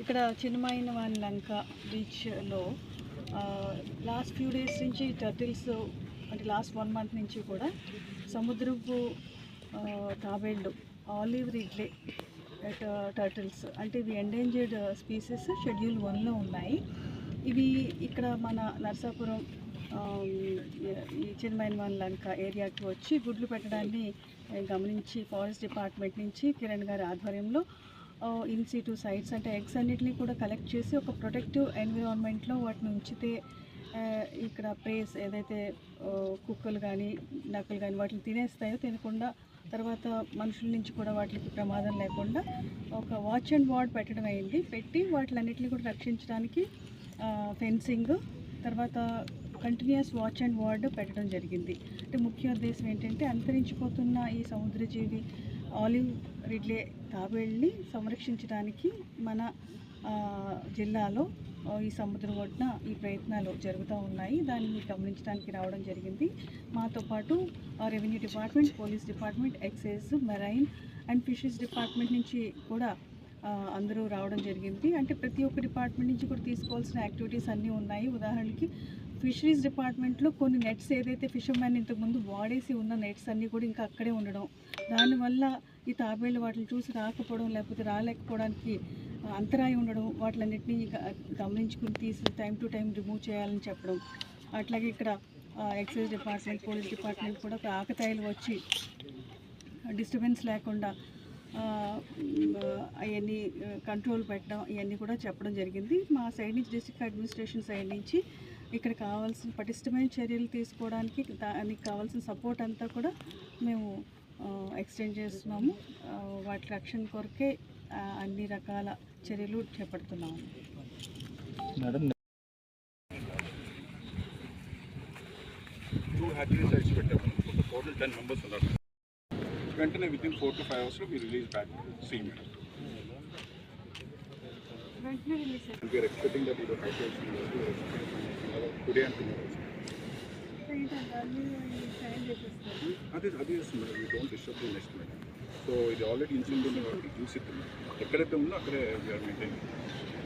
ఇక్కడ చిన్నమైన వాన్ లంక బీచ్లో last few days నుంచి టర్టిల్స్ అంటే లాస్ట్ వన్ మంత్ నుంచి కూడా సముద్రపు తాబేళ్ళు ఆలివ్ రిడ్లే టర్టిల్స్ అంటే ఇవి ఎండేంజర్డ్ స్పీసెస్ షెడ్యూల్ వన్లో ఉన్నాయి. ఇవి ఇక్కడ మన నర్సాపురం ఈ చిన్మైన్వాన్ లంక ఏరియాకి వచ్చి గుడ్లు పెట్టడాన్ని గమనించి ఫారెస్ట్ డిపార్ట్మెంట్ నుంచి కిరణ్ గారి ఆధ్వర్యంలో ఇన్ సిటు సైట్స్ అంటే ఎగ్స్ అన్నిటిని కూడా కలెక్ట్ చేసి ఒక ప్రొటెక్టివ్ ఎన్విరాన్మెంట్లో వాటిని ఉంచితే ఇక్కడ ప్రేస్ ఏదైతే కుక్కలు కానీ నక్కలు కానీ వాటిని తినేస్తాయో తినకుండా తర్వాత మనుషుల నుంచి కూడా వాటికి ప్రమాదం లేకుండా ఒక వాచ్ అండ్ వార్డ్ పెట్టడం అయింది. పెట్టి వాటిలన్నిటిని కూడా రక్షించడానికి ఫెన్సింగ్ తర్వాత కంటిన్యూస్ వాచ్ అండ్ వార్డ్ పెట్టడం జరిగింది. అంటే ముఖ్య ఉద్దేశం ఏంటంటే అంతరించిపోతున్న ఈ సముద్రజీవి ఆలివ్ రిడ్లే తాబేళ్ళని సంరక్షించడానికి మన జిల్లాలో ఈ సముద్రం ఒడ్డున ఈ ప్రయత్నాలు జరుగుతూ ఉన్నాయి. దాన్ని గమనించడానికి రావడం జరిగింది. మాతో పాటు revenue department police department excise marine and fisheries department నుంచి కూడా అందరూ రావడం జరిగింది. అంటే ప్రతి ఒక్క డిపార్ట్మెంట్ నుంచి కూడా తీసుకోవాల్సిన యాక్టివిటీస్ అన్నీ ఉన్నాయి. ఉదాహరణకి ఫిషరీస్ డిపార్ట్మెంట్లో కొన్ని నెట్స్ ఏదైతే ఫిషర్మెన్ ఇంతకుముందు వాడేసి ఉన్న నెట్స్ అన్నీ కూడా ఇంకా అక్కడే ఉండడం. దానివల్ల ఈ తాబేళ్ళు వాటిని చూసి రాకపోవడం లేకపోతే రాలేకపోవడానికి అంతరాయం ఉండడం వాటిలన్నింటినీ గ- గమనించుకుని తీసి టైం టు టైం రిమూవ్ చేయాలని చెప్పడం. అట్లాగే ఇక్కడ ఎక్సైజ్ డిపార్ట్మెంట్ పోలీస్ డిపార్ట్మెంట్ కూడా ఆకతాయిలు వచ్చి డిస్టర్బెన్స్ లేకుండా అవన్నీ కంట్రోల్ పెట్టడం ఇవన్నీ కూడా చెప్పడం జరిగింది. మా సైడ్ నుంచి డిస్ట్రిక్ట్ అడ్మినిస్ట్రేషన్ సైడ్ నుంచి ఇక్కడ కావాల్సిన పటిష్టమైన చర్యలు తీసుకోవడానికి దానికి కావాల్సిన సపోర్ట్ అంతా కూడా మేము ఎక్స్టెండ్ చేస్తున్నాము. వాటి రక్షణ కొరకే అన్ని రకాల చర్యలు చేపడుతున్నాము. మేడం టూ హ్యాచరీ సైట్స్ పెట్టాము. ఒక టోటల్ టెన్ మెంబర్స్ ఉన్నారు. వెంటనే within four to five అవర్స్లో మీ release back see madam today tomorrow అదే అదే చేస్తుంది madam we don't disturb the next madam so ఇది ఆల్రెడీ ఇన్సిడెంట్ ఉంది కాబట్టి చూసి ఎక్కడైతే ఉందో అక్కడే వీఆర్ మెయింటైన్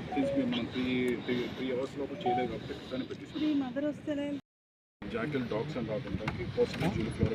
సిన్స్ మేము మనం త్రీ త్రీ త్రీ అవర్స్ లోపల చేయలేదు కాబట్టి దాన్ని పెట్టేసి జాకెల్ డాగ్స్ అని కోసం జూలు ఫ్లోర్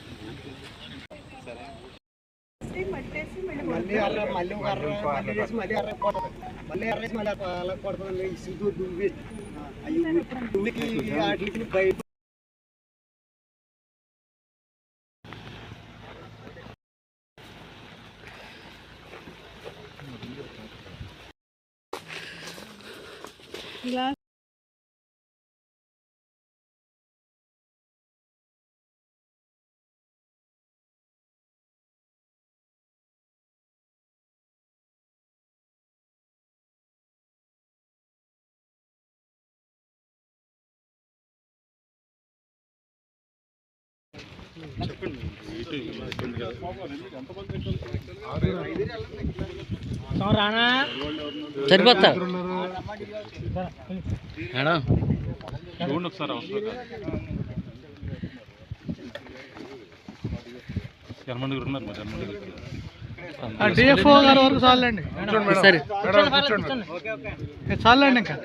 మళ్ళీ అలా మళ్ళీ ఒక అర్ర మళ్ళీ వేసి మళ్ళీ అర్ర కొడతారు మళ్ళీ అర్ర వేసి మళ్ళీ అలా కొడతారు ఇసుకు దువ్వి అవి దువ్వికి వాటికి బయట గ్లాస్ సరిపోతా మేడం. చూడండి ఒకసారి అవసరం ఉన్నారు మా డిఎఫ్ఓ గారి వరకు చాలండి. సరే. చాలండి ఇంకా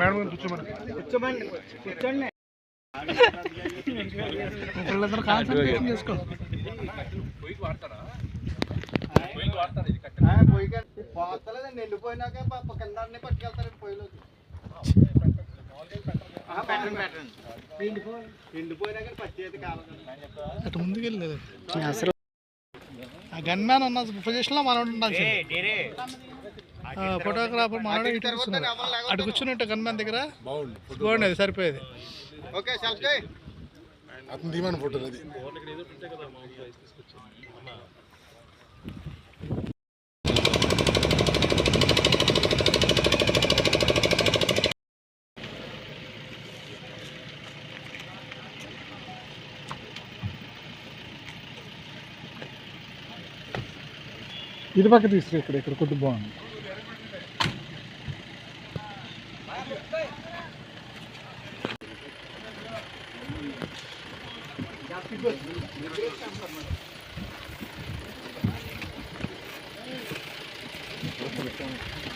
మేడం కూర్చోమని కూర్చోమండి కూర్చోండి. ఒకళ్ళిద్దరు కాన్సన్ట్రేషన్ చేసుకో పోతలేదండి ఎండిపోయినాక పాప కింద పట్టుకెళ్తారండి పొయ్యిలోకి ఎండిపోయినాక పచ్చేది కావాలి అసలు ఆ గన్ మ్యాన్ ఉన్న పొజిషన్లో మనం ఉండాల్సింది. ఫోటోగ్రాఫర్ ఇటు కూర్చున్నాడు అటు కూర్చుని ఉంటే గన్ మ్యాన్ దగ్గర బాగుండేది సరిపోయేది. ఓకే అతను తీయమని ఫోటోలు అది. ఇది పక్క తీసుకు ఇక్కడ ఇక్కడ కొద్ది బాగుంది. Thank you.